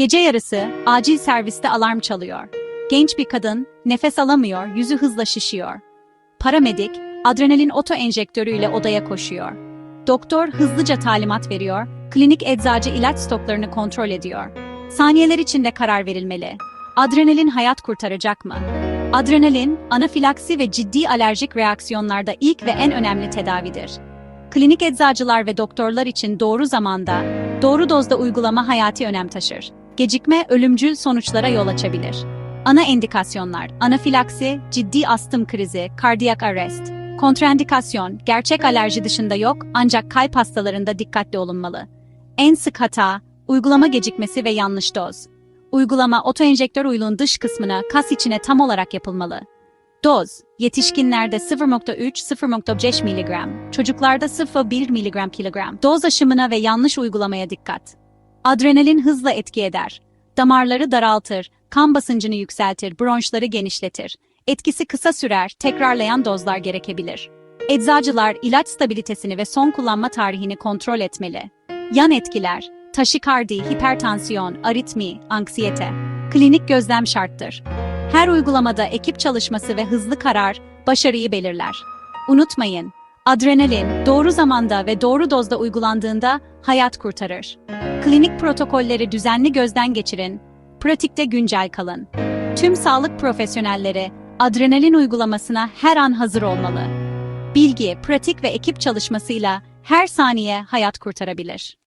Gece yarısı acil serviste alarm çalıyor. Genç bir kadın nefes alamıyor, yüzü hızla şişiyor. Paramedik adrenalin oto enjektörüyle odaya koşuyor. Doktor hızlıca talimat veriyor, klinik eczacı ilaç stoklarını kontrol ediyor. Saniyeler içinde karar verilmeli. Adrenalin hayat kurtaracak mı? Adrenalin, anafilaksi ve ciddi alerjik reaksiyonlarda ilk ve en önemli tedavidir. Klinik eczacılar ve doktorlar için doğru zamanda, doğru dozda uygulama hayati önem taşır. Gecikme ölümcül sonuçlara yol açabilir. Ana endikasyonlar, anafilaksi, ciddi astım krizi, kardiyak arrest. Kontraindikasyon, gerçek alerji dışında yok ancak kalp hastalarında dikkatli olunmalı. En sık hata, uygulama gecikmesi ve yanlış doz. Uygulama otoenjektör uyluğun dış kısmına kas içine tam olarak yapılmalı. Doz, yetişkinlerde 0.3-0.5 mg, çocuklarda 0.1 mg kilogram. Doz aşımına ve yanlış uygulamaya dikkat. Adrenalin hızla etki eder. Damarları daraltır, kan basıncını yükseltir, bronşları genişletir. Etkisi kısa sürer, tekrarlayan dozlar gerekebilir. Eczacılar ilaç stabilitesini ve son kullanma tarihini kontrol etmeli. Yan etkiler, taşikardi, hipertansiyon, aritmi, anksiyete. Klinik gözlem şarttır. Her uygulamada ekip çalışması ve hızlı karar başarıyı belirler. Unutmayın, adrenalin doğru zamanda ve doğru dozda uygulandığında hayat kurtarır. Klinik protokolleri düzenli gözden geçirin, pratikte güncel kalın. Tüm sağlık profesyonelleri adrenalin uygulamasına her an hazır olmalı. Bilgi, pratik ve ekip çalışmasıyla her saniye hayat kurtarabilir.